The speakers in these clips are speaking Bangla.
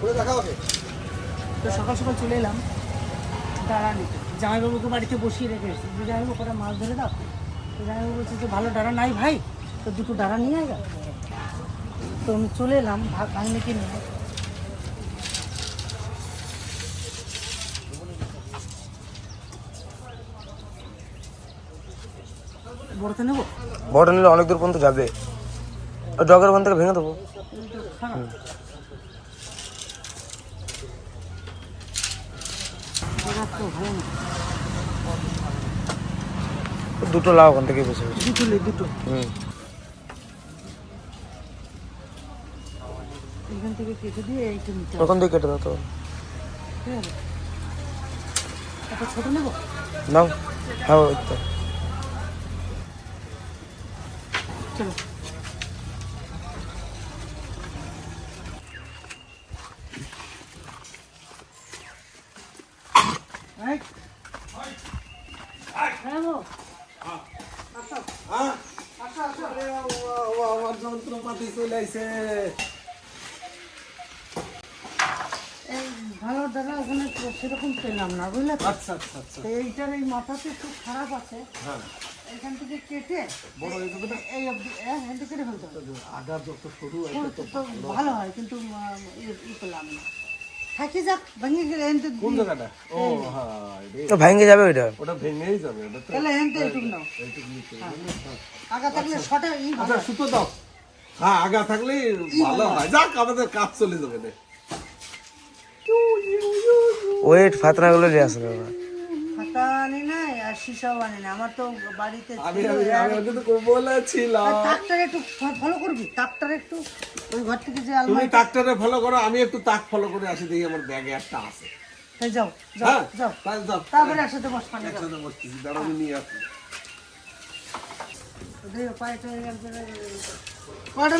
তো সকাল সকাল চলে এলাম। ডাড়া নিতে জামাইবাবুকে বাড়িতে বসিয়ে রেখে এসেছি। যে জামাইবাবু কটা মাছ ধরে দাও। তো জামাইবাবু বলছে যে ভালো ডাড়া নাই ভাই? তো দুটো ডাড়া নিয়ে আয় তো আমি চলে এলাম ভাগ ভাঙনিকে নিয়ে বড়তে নেব? বড় নিলে অনেক দূর পর্যন্ত যাবে। ডগের ওখান থেকে ভেঙে দেবো এটা খারাপ খারাপ তো ভালো না দুটো লাভ ওখান থেকে বসে দুটো লে দুটো। হুম। এখান থেকে কেটে দিয়ে এইটা নিতে ওখান থেকে কেটে দাও তো। একটা ছোট নেব? নাও হ্যাঁ ওই তো চলো এই। হ্যাঁ গো। আসো। আসো, আসো। আমার যন্ত্রপাতি চলে আইছে এই ভালো দাদা ওখানে তো সেরকম পেলাম না বুঝলে আচ্ছা আচ্ছা আচ্ছা। এইটার এই মাথাতে একটু খারাপ আছে। হ্যাঁ। এখান থেকে কেটে বড় হয়ে যাবে এই অবধি হ্যাঁ কেটে ফেলতে হবে। আগা যত সরু সরু তো তো ভালো হয় কিন্তু ই- ই না। থাকি যাক ভেঙে গেলে এনতে কোন জায়গাটা? ও হ্যাঁ ভেঙে যাবে ওইটা? ওটা ভেঙেই যাবে ওটা তাহলে এনতে নাও। এইটুকু নিতে হ্যাঁ। আগা থাকলে শটে আচ্ছা সুতো দাও। হ্যাঁ আগা থাকলে ভালো হয়। যাক আমাদের কাজ চলে যাবে না ওয়েট ফাতনাগুলো নিয়ে আসবে ওরা। খাতা আনি নাই আর সিসাও আনি না আমার তো বাড়িতে আমি বলেছিলাম। একটু ফলো করবি? ট্রাক্টর একটু ওই ঘর থেকে যে তুমি আলমারি ট্রাক্টরে ফলো করো আমি একটু তাক ফলো করে আসি দেখি আমার ব্যাগে একটা আছে। এই যাও যাও হ্যাঁ যাও। যাও। তারপরে একসাথে বস পানি যাও একসাথে বসতেছি দাঁড়াও আমি নিয়ে আসি।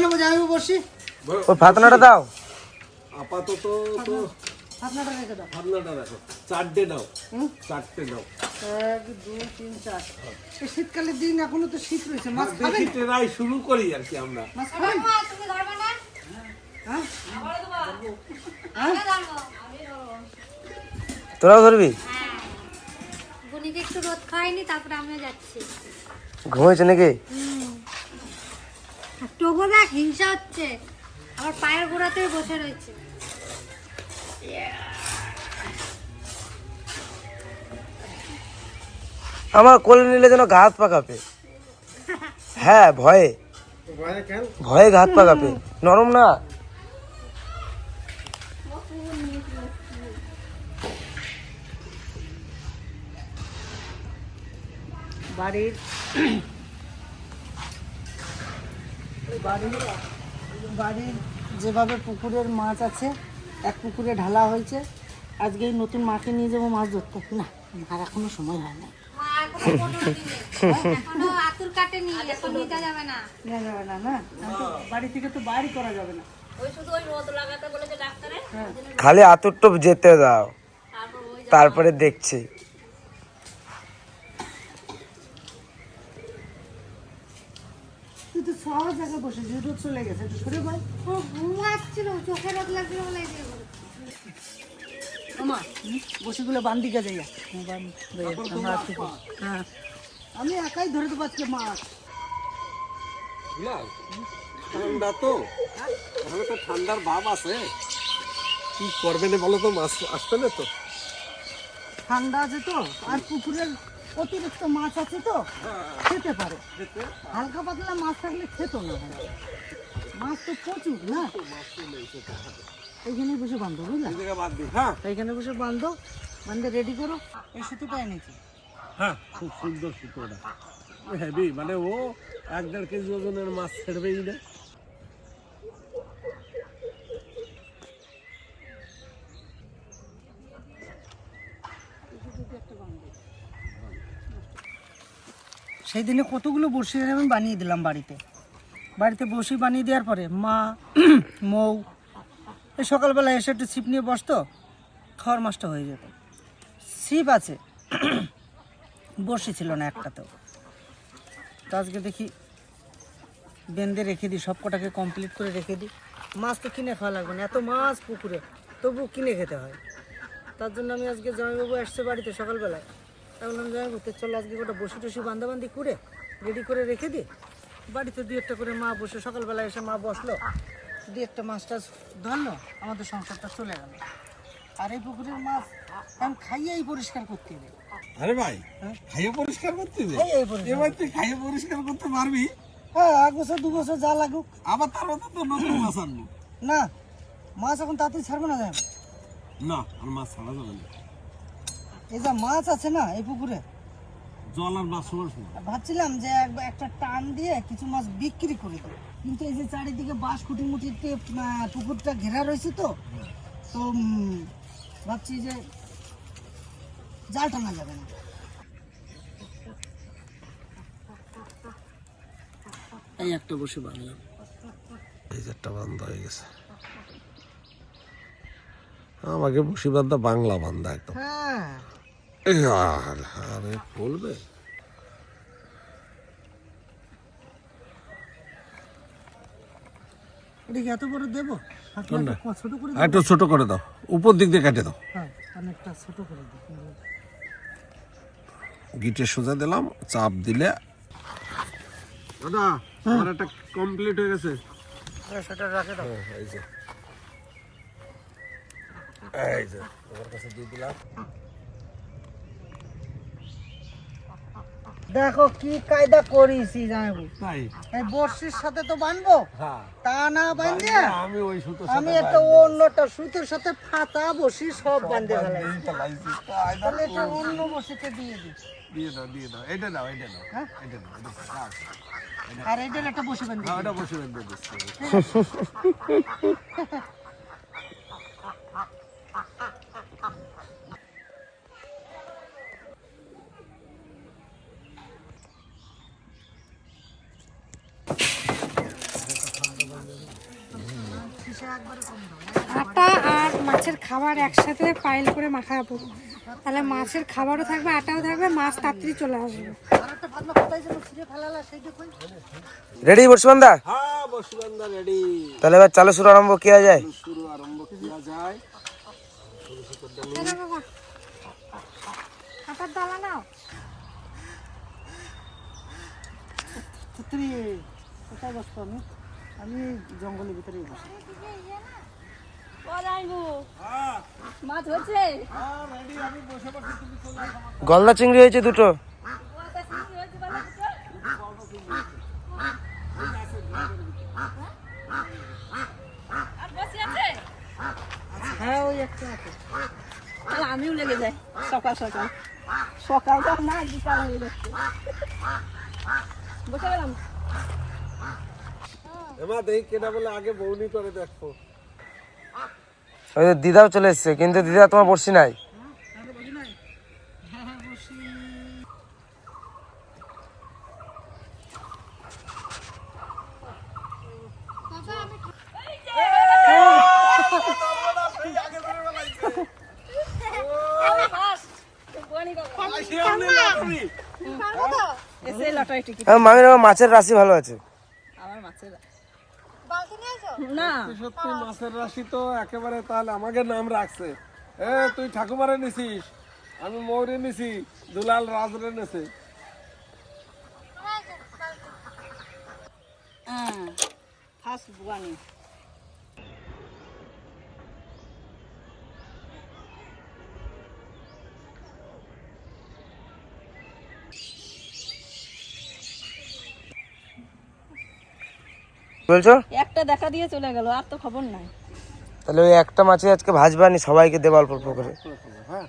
নেব যাই বসি। ওই ফাতনাটা দাও। আপাতত তো আপনারটা রেখে দাও। ভাবনাটা রাখো চারটে নাও হুম? চারটে নাও এক দুই তিন চার। এই শীতকালের দিন এখনও তো শীত রয়েছে মাছ খাবেন? দেখি ট্রাই শুরু করি আর কি আমরা। মাছ খাবেন? হ্যাঁ? হ্যাঁ? তোরাও ধরবি? বুনিকে একটু রোদ খাইনি তারপরে আমিও যাচ্ছি। ঘুমাইছে নাকি? তবু দেখ হিংসা হচ্ছে। আমার পায়ের গোড়াতেই বসে রয়েছে। আমার কোলে নিলে যেন গা হাত পা কাঁপে হ্যাঁ ভয়ে। ভয়ে গা হাত পা কাঁপে নরম না? বাড়ির বাড়ির বাড়ির যেভাবে পুকুরের মাছ আছে এক পুকুরে ঢালা হয়েছে। আজকে নতুন মাকে নিয়ে যাব মাছ ধরতে। না আর এখনও সময় হয় না খালি এখনও যেতে দাও। তারপরে আতুর কাটেনি এখন নিতে যাবে না না যাবে না না আমি তো বাড়ি থেকে তো বাইরে করা যাবে না ওই শুধু ওই রোদ লাগাতে বলেছে ডাক্তারে হ্যাঁ খালি আতুর টপ যেতে দাও তারপর ওই তারপরে দেখছি সব জায়গায় বসে রোদ চলে গেছে একটু সরে ভাই ও ঘুমাচ্ছিল চোখে রোদ লাগছিল বলে এই যে আমা বসিগুলো যাইয়া বান- যাইয়া, আমরা হ্যাঁ আমি একাই ধরে দেবো আজকে মাছ। ঠান্ডা তো। এখানে তো ঠান্ডার ভাব আছে। কি করবে না বলো তো মাছ আসবে না তো? ঠান্ডা আছে তো আর পুকুরের অতিরিক্ত মাছ আছে তো, খেতে পারে। হালকা পাতলা মাছ থাকলে খেত না মাছ তো প্রচুর না? এইখানে বসে বান্ধব, বুঝলা? এইখানে বসে বান্ধব, বান্ধে রেডি করো। এই সুতোটা এনেছি। হ্যাঁ খুব সুন্দর সুতোটা। হেভি মানে ও এক দেড় কেজি ওজনের মাছ ছেড়বেই না। সেই দিনে কতগুলো বড়শি আমি বানিয়ে দিলাম বাড়িতে। বাড়িতে বড়শি বানিয়ে দেওয়ার পরে মা, মৌ, এই সকালবেলা এসে একটু ছিপ নিয়ে বসতো, খাওয়ার মাছটা হয়ে যেত। ছিপ আছে, বড়শি ছিল না একটাতেও। তো আজকে দেখি বেঁধে রেখে দিই সব কটাকে কমপ্লিট করে রেখে দিই। মাছ তো কিনে খাওয়া লাগবে না, এত মাছ পুকুরে তবু কিনে খেতে হয়। তার জন্য আমি আজকে জামাইবাবু আসছে বাড়িতে সকালবেলায়। বললাম জামাইবাবু তো চলো আজকে গোটা বসি টসি বান্ধাবান্ধি করে রেডি করে রেখে দিই বাড়িতে দু একটা করে মা বসে সকালবেলা এসে মা বসল। দুই একটা মাছ টাছ ধরলো আমাদের সংসারটা চলে গেল। আর এই পুকুরের মাছ আমি খাইয়েই পরিষ্কার করতে হবে। আরে ভাই খাইয়ে পরিষ্কার করতে দে। পরিষ্কার এবার তুই খাইয়ে পরিষ্কার করতে পারবি? হ্যাঁ এক বছর দু বছর যা লাগুক। আবার তার মধ্যে তো নতুন মাছ আনব। না মাছ এখন তাড়াতাড়ি ছাড়বে না যায় না আর মাছ ছাড়া যাবে না। এই যা মাছ আছে না এই পুকুরে? জল আর মাছ ভাবছিলাম যে এক- একটা টান দিয়ে কিছু মাছ বিক্রি করে দেবো। কিন্তু এই যে চারিদিকে বাঁশ খুঁটি মুটিতে পুকুরটা ঘেরা রয়েছে তো তো ভাবছি যে জাল টানা যাবে না। এই একটা বসে বাংলাম এই যে একটা বান্ধা হয়ে গেছে। আমাকে বসি বান্ধা বাংলা বান্ধা একদম। হ্যাঁ আর আরে বলবে? এত বড় দেবো? নাকি কোনটা? একটু ছোট করে একটু ছোট করে দাও। উপর দিক দিয়ে কেটে দাও। হ্যাঁ অনেকটা ছোট করে দিই। গিটে সোজা দিলাম চাপ দিলে। দাদা আমার একটা কমপ্লিট হয়ে গেছে। সেটা রাখে দাও। এই যে। এই যে তোমার কাছে দিয়ে দিলাম। দেখো কি কায়দা করিছি জানাব তাই? এই বর্ষির সাথে তো বানবো? হ্যাঁ। তা না বান্ধে আমি ওই সুতো আমি একটা অন্যটা সুতোর সাথে ফাতা বসি সব বান্ধে ফেলাই। তাহলে এটা অন্য বসিতে দিয়ে দিই দিয়ে দাও দিয়ে দাও। এটা দাও এটা দাও হ্যাঁ? এটা দাও এটা দাও, আর এটার একটা বসে বান্ধে হ্যাঁ, দিই। ওটা বসে বেঁধে আটা আর মাছের খাবার একসাথে পাইল করে মাখাবো। তাহলে মাছের খাবারও থাকবে আটাও থাকবে মাছ তাড়াতাড়ি চলে আসবে। রেডি বর্ষমানদা হ্যাঁ রেডি তাহলে এবার চালু শুরু আরম্ভ কিয়া যায়? শুরু আরম্ভ করা যায়। আটার ডালা নাও। তুই কোথায় বসতো আমি? আমি জঙ্গলের ভিতরেই বসি। মাছ হচ্ছে? গলদা চিংড়ি হয়েছে দুটো। হ্যাঁ ওই একটা আছে। আমিও লেগে যাই সকাল সকাল। সকালটা না বিকাল হয়ে যাচ্ছে। বসে গেলাম। এমা দেখি কেনা বলে আগে বৌনি করে দেখো ওই দিদাও চলে এসছে কিন্তু দিদা তোমার বর্ষি নাই। মামির মাছের রাশি ভালো আছে আমার মাছের বালতি নিয়ে এসো সত্যি মাছের রাশি তো একেবারে তাহলে আমাকে নাম রাখছে। এ তুই ঠাকুমারে নিছিস আমি মৌরে নিছি দুলাল রাজরে নেছে। হ্যাঁ ফার্স্ট বলছো? একটা দেখা দিয়ে চলে গেল আর তো খবর নাই। তাহলে ওই একটা মাছে আজকে ভাজবানি সবাইকে দেব অল্প অল্প করে। হ্যাঁ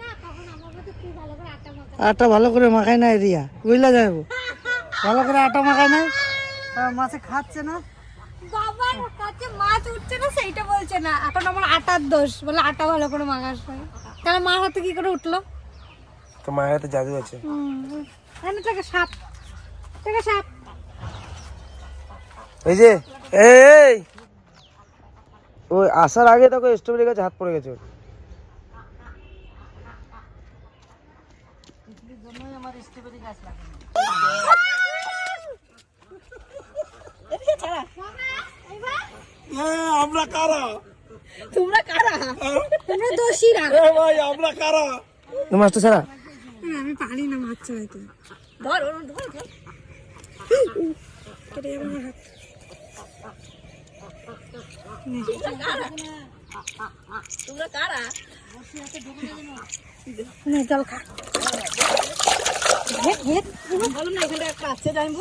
না তখন আমার মধ্যে খুব ভালো করে আটা ভালো করে মাখায় না রিয়া বুঝলা যাব ভালো করে আটা মাখায় না? মাছে খাচ্ছে না? বাবার কাছে মাছ উঠছে না সেইটা বলছে না। এখন আমার আটার দোষ বলে আটা ভালো করে মাখাস হয় তাহলে মার হাতে কি করে উঠল? তো মায়ের হাতে জাদু আছে। সাপ সাপ। এই যে এই ওই আসার আগে দেখো স্ট্রবেরি গাছে হাত পড়ে গেছে ওর। জন্যই আমার কারা? তোমরা কারা? তোমরা দোষীরা। এ ভাই আমরা কারা? এই মাছটা ছাড়া। আমি পারি না মাছ চড়াইতে ধর ওর ধর ধর। কেটে যাবে আমার হাত। তোমরা কারা? নে জল খা। হেট হেট বলুন না এখানে একটা আছে জানব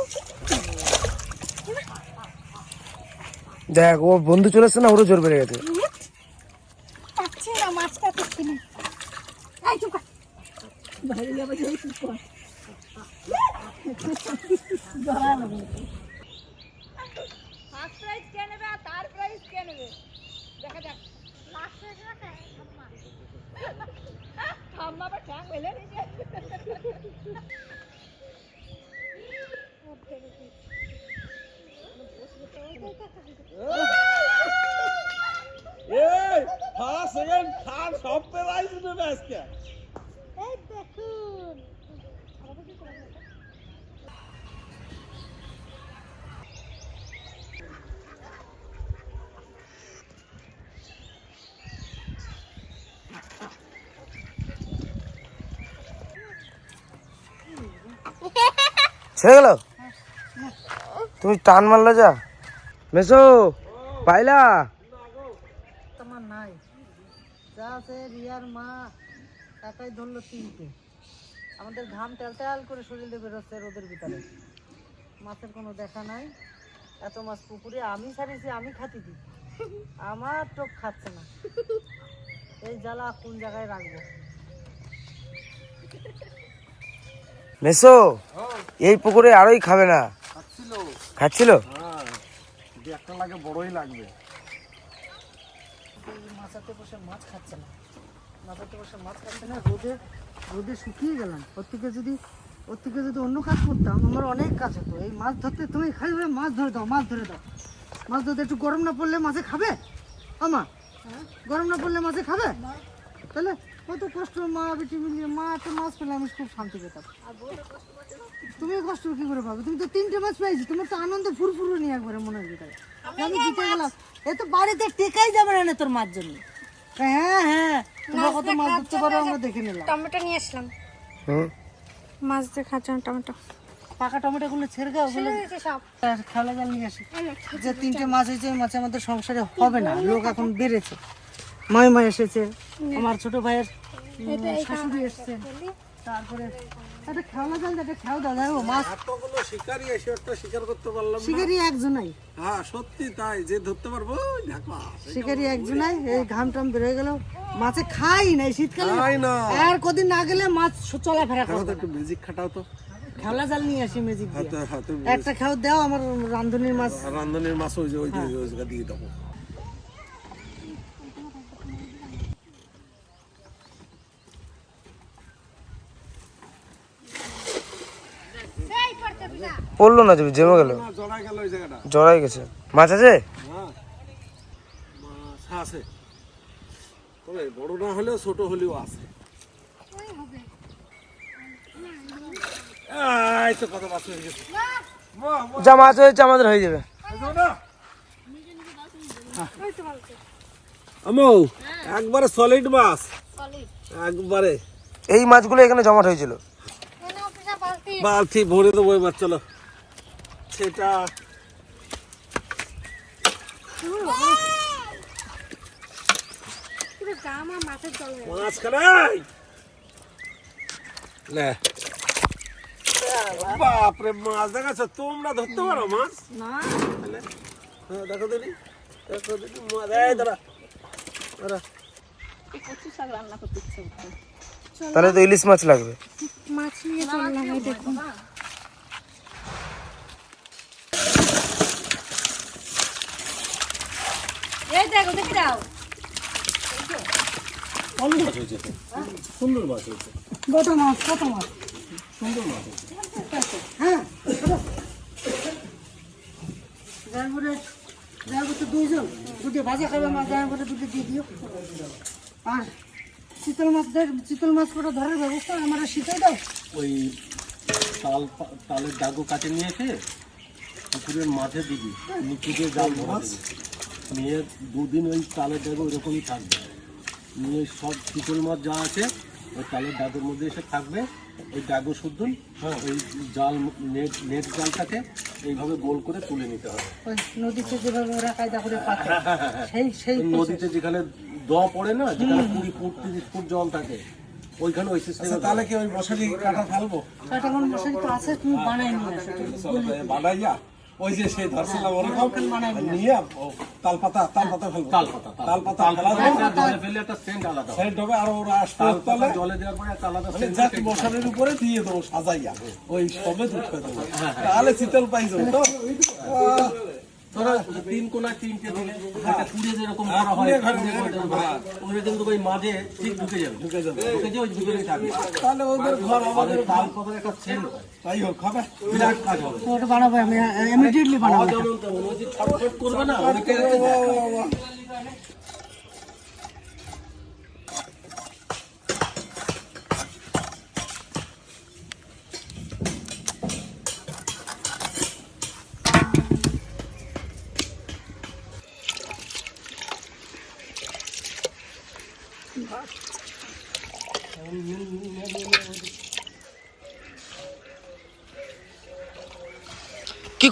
দেখ ও বন্ধু চলে এসছে না ওরও জোর বেড়ে গেছে। পাচ্ছি না মাছটা তো ছিল এই চুপ কর। বাইরে যাবে চুপ কর ফার্স্ট প্রাইজ কে নেবে আর থার্ড প্রাইজ কে নেবে? দেখা যাক। ঠাম্মা বা ঠ্যাং মেলে নিচে এই ফার্স্ট সেকেন্ড থার্ড সব প্রাইজ নেবে আজকে এই ছেড়ে গেল? তুমি টান মারলে যা। মেসো, পাইলা? নাই। যা রিয়ার মা একাই ধরলো তিনটে। আমাদের ঘাম করে বেরোচ্ছে রোদের ভিতরে। মাছের কোনো দেখা নাই। এত মাছ পুকুরে, আমি আমি আমার খাচ্ছে না। এই জ্বালা কোন জায়গায় রাখব? মেসো এই পুকুরে আরোই খাবে না। খাচ্ছিল। খাচ্ছিল? হ্যাঁ একটা লাগে বড়ই লাগবে। এই মাছাতে বসে মাছ খাচ্ছে না। মাছাতে বসে মাছ খাচ্ছে না। রোদে রোদে শুকিয়ে গেলাম। ওর থেকে যদি ওর থেকে যদি অন্য কাজ করতাম আমার অনেক কাজ হতো। এই মাছ ধরতে তুমি খালি বলে মাছ ধরে দাও মাছ ধরে দাও। মাছ ধরতে একটু গরম না পড়লে মাছে খাবে? আমা গরম না পড়লে মাছে খাবে? তাহলে কত কষ্ট মা বেটি মিলিয়ে মা এত মাছ পেলে আমি খুব শান্তি পেতাম। তুমি কষ্ট কি করে পাবে? তুমি তো তিনটে মাছ পেয়েছি তোমার তো আনন্দ ফুরফুরু নিয়ে একবারে মনের ভিতরে। আমি জিতে গেলাম এ তো বাড়িতে টেকাই যাবে না তোর মাছ জন্য। হ্যাঁ হ্যাঁ তোমরা কত মাছ ধরতে পারো আমরা দেখে নিলাম। টমেটো নিয়ে আসলাম। মাছ দিয়ে খাওয়ার টমেটো। পাকা টমেটো গুলো ছেড়ে দাও ওগুলো সব। খেলা জাল নিয়ে আসি। যে তিনটে মাছ হয়েছে ওই মাছে আমাদের সংসারে হবে না লোক এখন বেড়েছে। মাইমা এসেছে। আমার ছোট ভাইয়ের শাশুড়ি এসছে। তারপরে একটা খেলা জাল একটা খেয়াল দাদা ও মাছ এতগুলো শিকারি এসে একটা শিকার করতে পারলাম না। শিকারি একজনাই। হ্যাঁ সত্যি তাই যে ধরতে পারব ওই দেখো শিকারি একজনাই এই ঘাম টাম বেরোয় গেল। মাছে খাই নাই শীতকালে। খাই না। আর কদিন না গেলে মাছ চলাফেরা একটু ম্যাজিক খাটাও তো। খেলা জাল নিয়ে আসি একটা খাও দাও আমার রান্ধনির মাছ। রান্ধনের মাছ ওই যে ওই যে ওই জায়গা দিয়ে দেবো। পড়ল না তুমি? জমে গেল? জড়াই গেছে। মাছ আছে? হ্যাঁ। মাছ আছে। তবে বড় না হলেও ছোট হলেও আছে। মাছ হয়ে যা হয়েছে আমাদের হয়ে যাবে। আমো একবারে সলিড মাছ। একবারে। এই মাছগুলো এখানে জমাট হয়েছিল। বালতি ভরে দেবো এবার চলো। সেটা। বাপরে মাছ দেখাচ্ছ। তোমরা ধরতে পারো মাছ? না। হ্যাঁ, দেখো দিদি দেখো দিদি মাছ। এই দাঁড়া। দাঁড়া। তাহলে তো ইলিশ মাছ লাগবে। মাছ নিয়ে চললাম দেখুন। দেখো দেখি দাও কত মাছ কত মাছ? হ্যাঁ ড্রাইভারে ড্রাইভার দুইজন। দুটো ভাজা খাবে ড্রাইভারে দুটো দিয়ে দিও। আর চিতল মাছ দেখ চিতল মাছ করে ধরার ব্যবস্থা আমার শীতে দাও। ওই তাল তালের ডাগো কাটে নিয়ে এসে পুকুরের মাঝে দিবি নিচে দিয়ে জাল ধরা দিবি। নিয়ে দুদিন ওই তালের ডাগো ওইরকমই থাকবে। নিয়ে সব চিতল মাছ যা আছে ওই তালের ডাগোর মধ্যে এসে থাকবে। ওই ডাগো শুদ্ধ ওই জাল নেট নেট জালটাকে এইভাবে গোল করে তুলে নিতে হবে। ওই নদীতে যেভাবে ওরা কায়দা করে সেই সেই নদীতে যেখানে দ পড়ে না যেখানে কুড়ি ফুট তিরিশ ফুট জল থাকে ওইখানে ওই সিস্টেমে তাহলে কি ওই মশারি কাটা ফেলব? কাটা মশারি তো আছে তুমি বানাই নিয়ে আসো বলে বানাইয়া ওই যে সেই ধরছিলাম ওরকম। নিয়ে তালপাতা তালপাতা তাল পাতা ফেলব। তাল পাতা তাল পাতা ফেলা একটা জলে ফেলে একটা সেন্ট আলাদা। হয়। আর ওরা আসতে তাহলে জলে দেওয়ার পরে একটা আলাদা মানে scent মশারির উপরে দিয়ে দেবো সাজাইয়া। ওই সবে দুঃখ দেবো। তাহলে শীতল পাই যাব তো। ধরো তিন কোনায় তিনটে দিলে একটা কুড়ে যেরকম করা হয় কিন্তু ওই মাঝে ঠিক ঢুকে যাবে। ঢুকে যাবে। ঢুকে যে ওই ভিতরেই থাকবে। তাহলে ওদের ঘর আমাদের তাল পাতার একটা সেন্ট তাই হোক হবে। বিরাট কাজ হবে। ওটা বানাবো আমি ইমিডিয়েটলি বানাবো। যেমন তেমন ওই যে ছটফট করবে না ওদিকে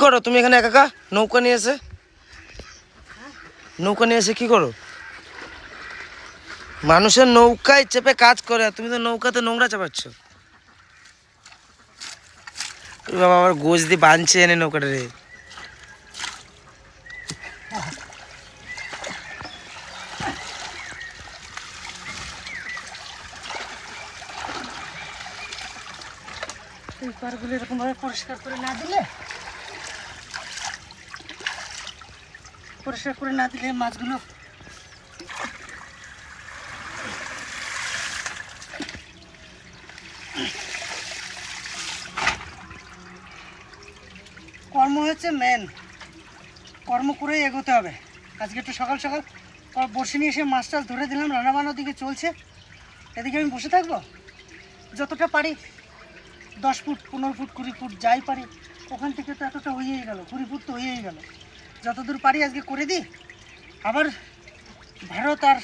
করো? তুমি এখানে একা নৌকা নিয়ে এসে? নৌকা নিয়ে এসে কি করো? মানুষের নৌকায় চেপে কাজ করে তুমি তো নৌকাতে নোংরা চাপাচ্ছ। বাবা আবার গোজ দিয়ে বাঁধছে এনে নৌকাটা রে। পরিষ্কার করে না দিলে পরিষ্কার করে না দিলে মাছগুলো কর্ম হচ্ছে মেন কর্ম করেই এগোতে হবে। আজকে একটু সকাল সকাল বড়শি নিয়ে এসে মাছ টাছ ধরে দিলাম রান্না বান্নার দিকে চলছে। এদিকে আমি বসে থাকব? যতটা পারি, দশ ফুট, পনেরো ফুট, কুড়ি ফুট যাই পারি, ওখান থেকে তো এতটা হয়েই গেল, কুড়ি ফুট তো হয়েই গেল। যতদূর পারি আজকে করে দিই। আবার ভারত আর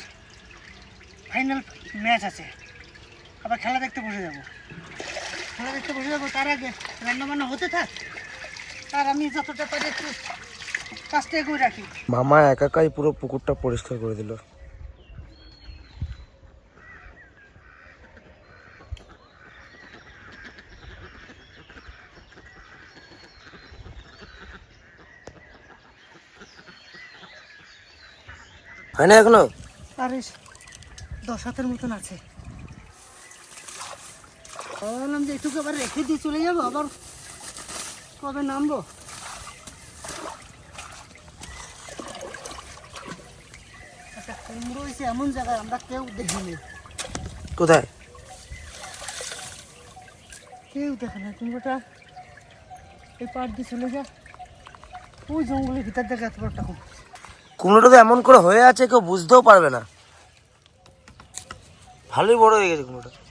ফাইনাল ম্যাচ আছে। আবার খেলা দেখতে বসে যাব। খেলা দেখতে বসে যাব, তার আগে রান্নাবান্না হতে থাক। আর আমি যতটা পারি একটু কাজটা এগিয়ে রাখি। মামা একাকাই পুরো পুকুরটা পরিষ্কার করে দিল। হয় না এখনও? আর দশ হাতের মতন আছে। ভাবলাম যে এটুকু আবার রেখে দিয়ে চলে যাব আবার কবে নামবো? একটা কুমড়ো হয়েছে এমন জায়গায় আমরা কেউ দেখিনি। কোথায়? কেউ দেখে না কুমড়োটা এই পাড় দিয়ে চলে যা। ওই জঙ্গলের ভিতর থেকে এত কুমড়ো। কুমড়োটা তো এমন করে হয়ে আছে, কেউ বুঝতেও পারবে না। ভালোই বড় হয়ে গেছে কুমড়োটা।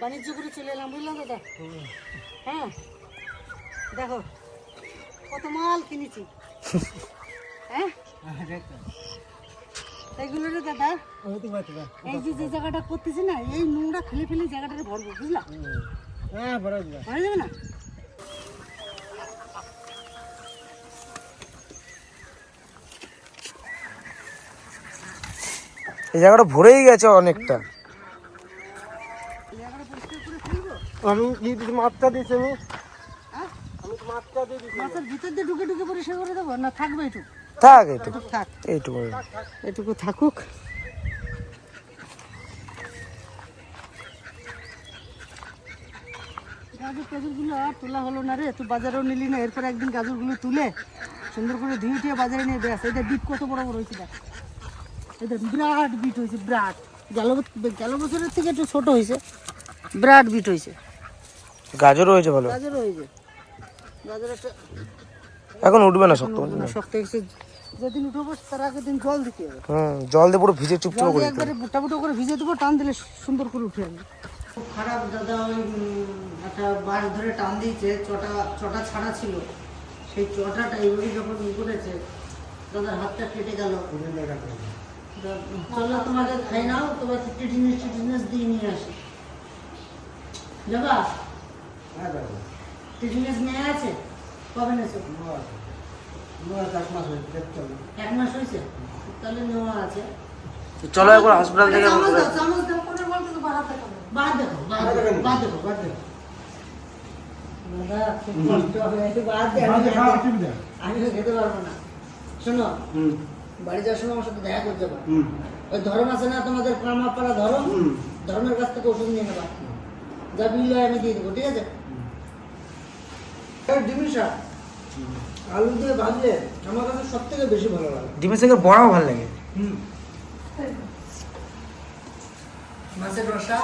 বাণিজ্য করে চলে এলাম বুঝলাম দাদা? হ্যাঁ। দেখো কত মাল কিনেছি। এইগুলো রে দাদা এই যে যে জায়গাটা করতেছি না এই নোংরা ফেলে ফেলে জায়গাটা ভরবো বুঝলা? হ্যাঁ ভরা যাবে না? এই জায়গাটা ভরেই গেছে অনেকটা। আমি কি মাছটা আমি ভিতর দিয়ে ঢুকে ঢুকে পরিষ্কার করে দেবো? না থাকবে একটু থাক এইটুকু থাক। এইটুকু। এটুকু থাকুক। গাজর টাজরগুলো আর তোলা হলো না রে। তুই বাজারেও নিলি না। এরপর একদিন গাজরগুলো তুলে সুন্দর করে ধুয়ে টুয়ে বাজারে নিয়ে বেশ এটা বিট কত বড় বড় হয়েছে দেখ। এটা বিরাট বিট হয়েছে বিরাট। গেল গেল বছরের থেকে একটু ছোট হয়েছে। বিরাট বিট হয়েছে। গাজরও হয়েছে ভালো। গাজর হয়েছে। গাজর একটা এখন উঠবে না শক্ত না, শক্ত হয়েছে। যেদিন উঠবো তার আগের দিন জল দিতে হবে। হুম জল দিয়ে পুরো ভিজে চুপচাপ করে। একবারে বুটা বুটো করে ভিজে দেবো টান দিলে সুন্দর করে উঠে খুব খারাপ দাদা ওই একটা বাঁশ ধরে টান দিয়েছে চটা চটা ছাড়া ছিল। সেই চটাটা এইভাবে যখন ই করেছে দাদার হাতটা কেটে গেল। চলো তোমাকে খাই নাও টিটিনিস টিটিনিস দিয়ে নিয়ে আসি। যাবা? টিটিনিস নিয়ে আছে? কবে নেছো এক মাস হয়েছে তাহলে নেওয়া আছে। চলো একবার হসপিটাল থেকে। বাহাত দেখো, বাহাত দেখো, বাহাত দেখো, বাহাত দেখো। আমি খেতে- খেতে পারব না। শোনো, বাড়ি যাওয়ার সময় আমার সাথে দেখা করতে যাবা। ওই ধরম আছে না তোমাদের কামাপাড়া ধরম ধর্মের কাছ থেকে ওষুধ নিয়ে নেবা। যা বিল হয় আমি দিয়ে দেবো ঠিক আছে? ডিমের শাক, আলু দিয়ে ভাজলে আমার কাছে সব থেকে বেশি ভালো লাগে। ডিমের সঙ্গে বড়াও ভালো লাগে। মাছের রসা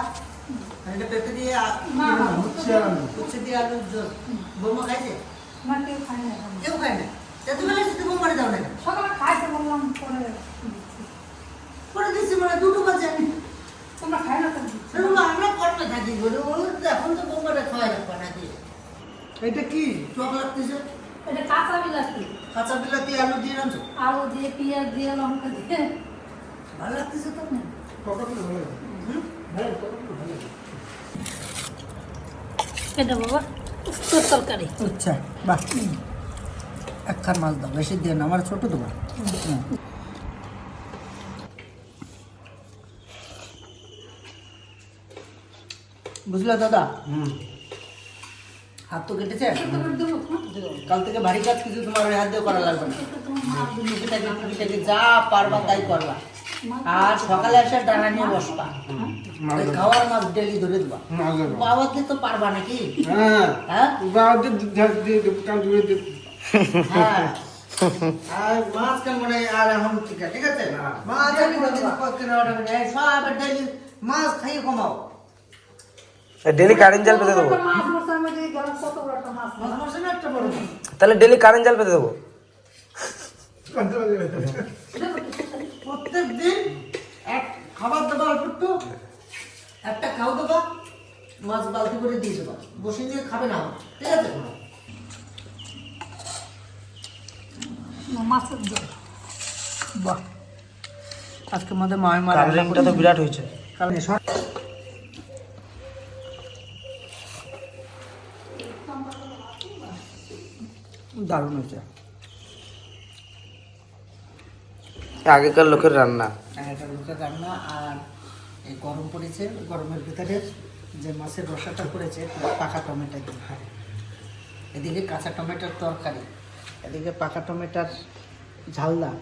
আর এটা পেঁপে দিয়ে আ- উচ্ছে দিয়ে আলুর ঝোল বৌমা খাইছে? কেউ খায় না? এখন। কেউ খায় না এত বেলা শুধু বৌমারে দাও না কেন? সকালে খাইতে বললাম পরে করে দিচ্ছি মানে দুটো বাজে তোমরা খাই না আমরা কর্মে থাকি বলে ও এখন তো বৌমারে খাওয়াই রাখবা না এটা কি? চক লাগতেছে এটা কাঁচা বিলাতি। কাঁচা বিলাতি আলু দিয়ে রাখছো আলু দিয়ে পেঁয়াজ দিয়ে লঙ্কা দিয়ে। ভালো লাগতেছে তো এটা বাবা উত্তর তরকারি। আচ্ছা বাহ। একখান মাছ দাও বেশি দিয়ে আমার ছোট দেবো বুঝলা দাদা? হাত তো কেটেছে? কাল থেকে ভারী কাজ কিছু তোমার ওই হাত দিয়ে করা লাগবে না। টুকিটাকি টুকিটাকি যা পারবা তাই করবা। আর সকালে এসে ডানা নিয়ে বসবা। খাওয়ার মাছ ডেলি ধরে দেবা। বাবাকে তো পারবা নাকি? হ্যাঁ। হ্যাঁ? হ্যাঁ। আর মাছ কেন মনে আর ঠিক আছে ঠিক আছে মাছ আমি কোনদিন মাছ খাইয়ে কমাও ডেলি। তাহলে ডেলি কারেন্ট জাল পেতে দেবো প্রত্যেক দিন এক খাবার দেবা অল্প একটু একটা খাও দেবা, মাছ বালতি করে দিয়ে দেবা বসে দিয়ে খাবে না ঠিক আছে মাছের ঝোল বাহ। আজকে আমাদের তো বিরাট হয়েছে। কারণ দারুণ হয়েছে। আগেকার লোকের রান্না। আর লোকের রান্না আর এই গরম পড়েছে গরমের ভিতরে যে মাছের রসাটা করেছে পাকা টমেটো দিয়ে। এদিকে কাঁচা টমেটোর তরকারি। এদিকে পাকা টমেটোর ঝালদা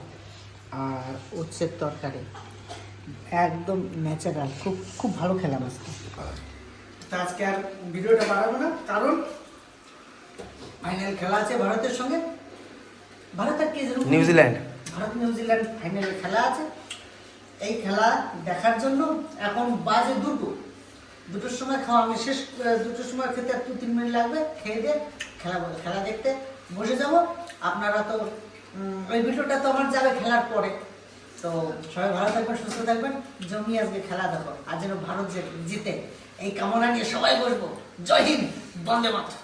আর উচ্ছের তরকারি। একদম ন্যাচারাল খুব খুব ভালো খেলাম আজকে। তা আজকে আর ভিডিওটা বাড়াবো না কারণ ফাইনাল খেলা আছে ভারতের সঙ্গে। ভারত আর কে যেন নিউজিল্যান্ড ভারত নিউজিল্যান্ড ফাইনালে খেলা আছে। এই খেলা দেখার জন্য এখন বাজে দুটো। দুটোর সময় খাওয়া আমি শেষ দুটোর সময় খেতে একটু তিন মিনিট লাগবে। খেয়ে দিয়ে খেলা বলে খেলা দেখতে। বসে যাব। আপনারা তো ওই ভিডিওটা তো আমার যাবে খেলার পরে। তো সবাই ভালো থাকবেন, সুস্থ থাকবেন। জমি আজকে খেলা দেখো। আর যেন ভারত জিতে, এই কামনা নিয়ে সবাই বসবো। জয় হিন্দ, বন্দে মাতরম।